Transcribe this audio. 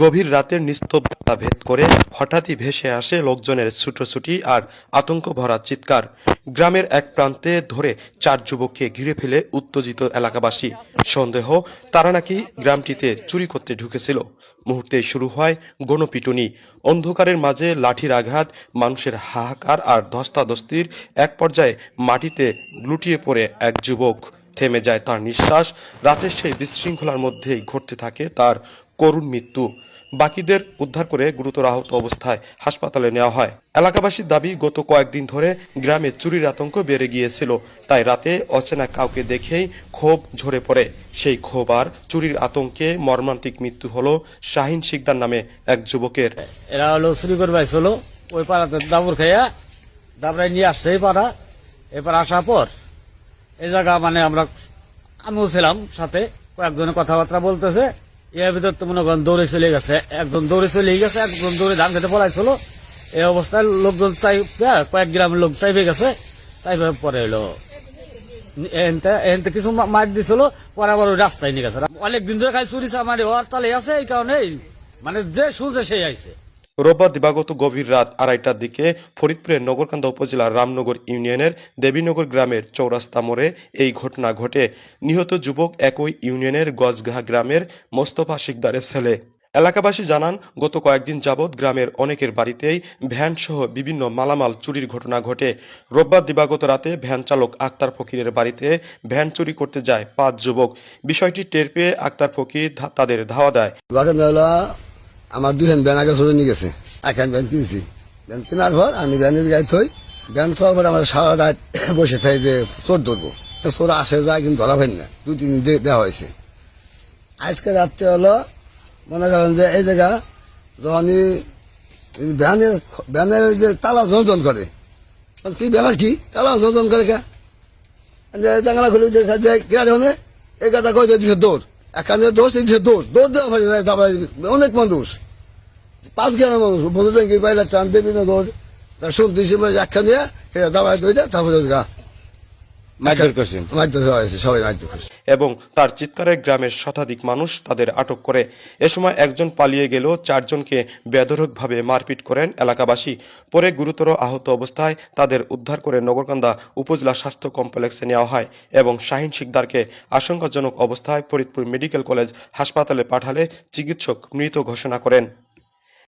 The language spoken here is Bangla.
গভীর রাতের নিস্তব্ধতা ভেদ করে হঠাৎই ভেসে আসে লোকজনের ছুটোছুটি আর আতঙ্ক ভরা চিৎকার। গ্রামের এক প্রান্তে ধরে চার যুবককে ঘিরে ফেলে উত্তেজিত এলাকাবাসী। সন্দেহ, তারা নাকি গ্রামটিতে চুরি করতে ঢুকেছিল। মুহূর্তে শুরু হয় গণপিটুনি। অন্ধকারের মাঝে লাঠির আঘাত, মানুষের হাহাকার আর ধস্তাধস্তির এক পর্যায়ে মাটিতে লুটিয়ে পড়ে এক যুবক। থেমে যায় তার নিঃশ্বাস। রাতের সেই বিশৃঙ্খলার মধ্যেই ঘটতে থাকে তার করুণ মৃত্যু। বাকিদের উদ্ধার করে গুরুতর আহত অবস্থায় হাসপাতালে নেওয়া হয়। এলাকাবাসীর দাবি, গত কয়েকদিন ধরে গ্রামে চুরির আতঙ্ক বেড়ে গিয়েছিল। তাই রাতে অচেনা কাউকে দেখেই ক্ষোভ ঝরে পড়ে। সেই ক্ষোভ আর চুরির আতঙ্কে মর্মান্তিক মৃত্যু হলো শাহিন শিকদার নামে এক যুবকের। এরা হলো চুরি করে পাইছিল ওই পাড়াতে দাবুর খাইয়া দাবরাই নিয়ে আসছে এই পাড়া। এবার আসার পর এই জায়গা মানে আমরা আমিও ছিলাম সাথে কয়েকজনে কথাবার্তা বলতেছে। এর ভিতর তো মনে করেন দৌড়ে চলে গেছে। একজন দৌড়ে চলে গেছে, একজন দৌড়ে ধান খেতে পলাইছিল। এই অবস্থায় লোকজন চাই কয়েক গ্রামের লোক চাইবে গেছে, চাইবে পরে এনতে কিছু মার দিছিল, পরে আবার রাস্তায় নিয়ে গেছে। অনেক দিন ধরে খালি চুরি আমার হওয়ার তালে আছে এই কারণে মানে যে শুনছে সেই আইছে। রোববার দিবাগত গভীর রাত আড়াইটার দিকে ফরিদপুরের নগরকান্দা উপজেলার রামনগর ইউনিয়নের দেবীনগর গ্রামের চৌরাস্তা মোড়ে এই ঘটনা ঘটে। নিহত যুবক একই ইউনিয়নের গজগাহা গ্রামের মোস্তফা শিকদারের ছেলে। এলাকাবাসী জানান, গত কয়েকদিন যাবৎ গ্রামের অনেকের বাড়িতেই ভ্যান সহ বিভিন্ন মালামাল চুরির ঘটনা ঘটে। রোববার দিবাগত রাতে ভ্যান চালক আক্তার ফকিরের বাড়িতে ভ্যান চুরি করতে যায় পাঁচ যুবক। বিষয়টি টের পেয়ে আক্তার ফকির তাদের ধাওয়া দেয়। আমার দুখান ব্যান আগে চলে নিয়ে গেছে। একখান ব্যান কিনছি। ব্যান কেনার পর আমি ব্যানের গাড়ি থই ব্যান খাওয়ার পর আমার সারা রাত বসে থাকি যে চোর ধরবো। চোর আসে যায় কিন্তু ধরা পাই না। দুই, তিন দেওয়া হয়েছে। আজকে রাত্রে হলো, মনে করেন যে এই জায়গা যখনই ব্যানের ব্যানের যে তালা যন্ত্রণ করে। কি ব্যাপার কি? তালা যন্ত্রণ করে কে? জাঙ্গালা খুলে দেখা যায় কে ধরনে এই কথা কই দিছে দৌড়। একখানে দোষ দিছে দৌড় দৌড় দেওয়া হয় না তারপরে অনেক মানুষ পাঁচ গ্রামের মানুষ বলতে পাইলে চান দেবী না দৌড় শুনতেছি একখানে দাবাই দইটা তারপরে মারধর করছেন মারধর হয়েছে সবাই মারধর করছে এবং তার চিৎকারে গ্রামের শতাধিক মানুষ তাদের আটক করে। এ সময় একজন পালিয়ে গেলেও চারজনকে বেধরকভাবে মারপিট করেন এলাকাবাসী। পরে গুরুতর আহত অবস্থায় তাদের উদ্ধার করে নগরকান্দা উপজেলা স্বাস্থ্য কমপ্লেক্সে নেওয়া হয় এবং শাহিন শিকদারকে আশঙ্কাজনক অবস্থায় ফরিদপুর মেডিকেল কলেজ হাসপাতালে পাঠালে চিকিৎসক মৃত ঘোষণা করেন।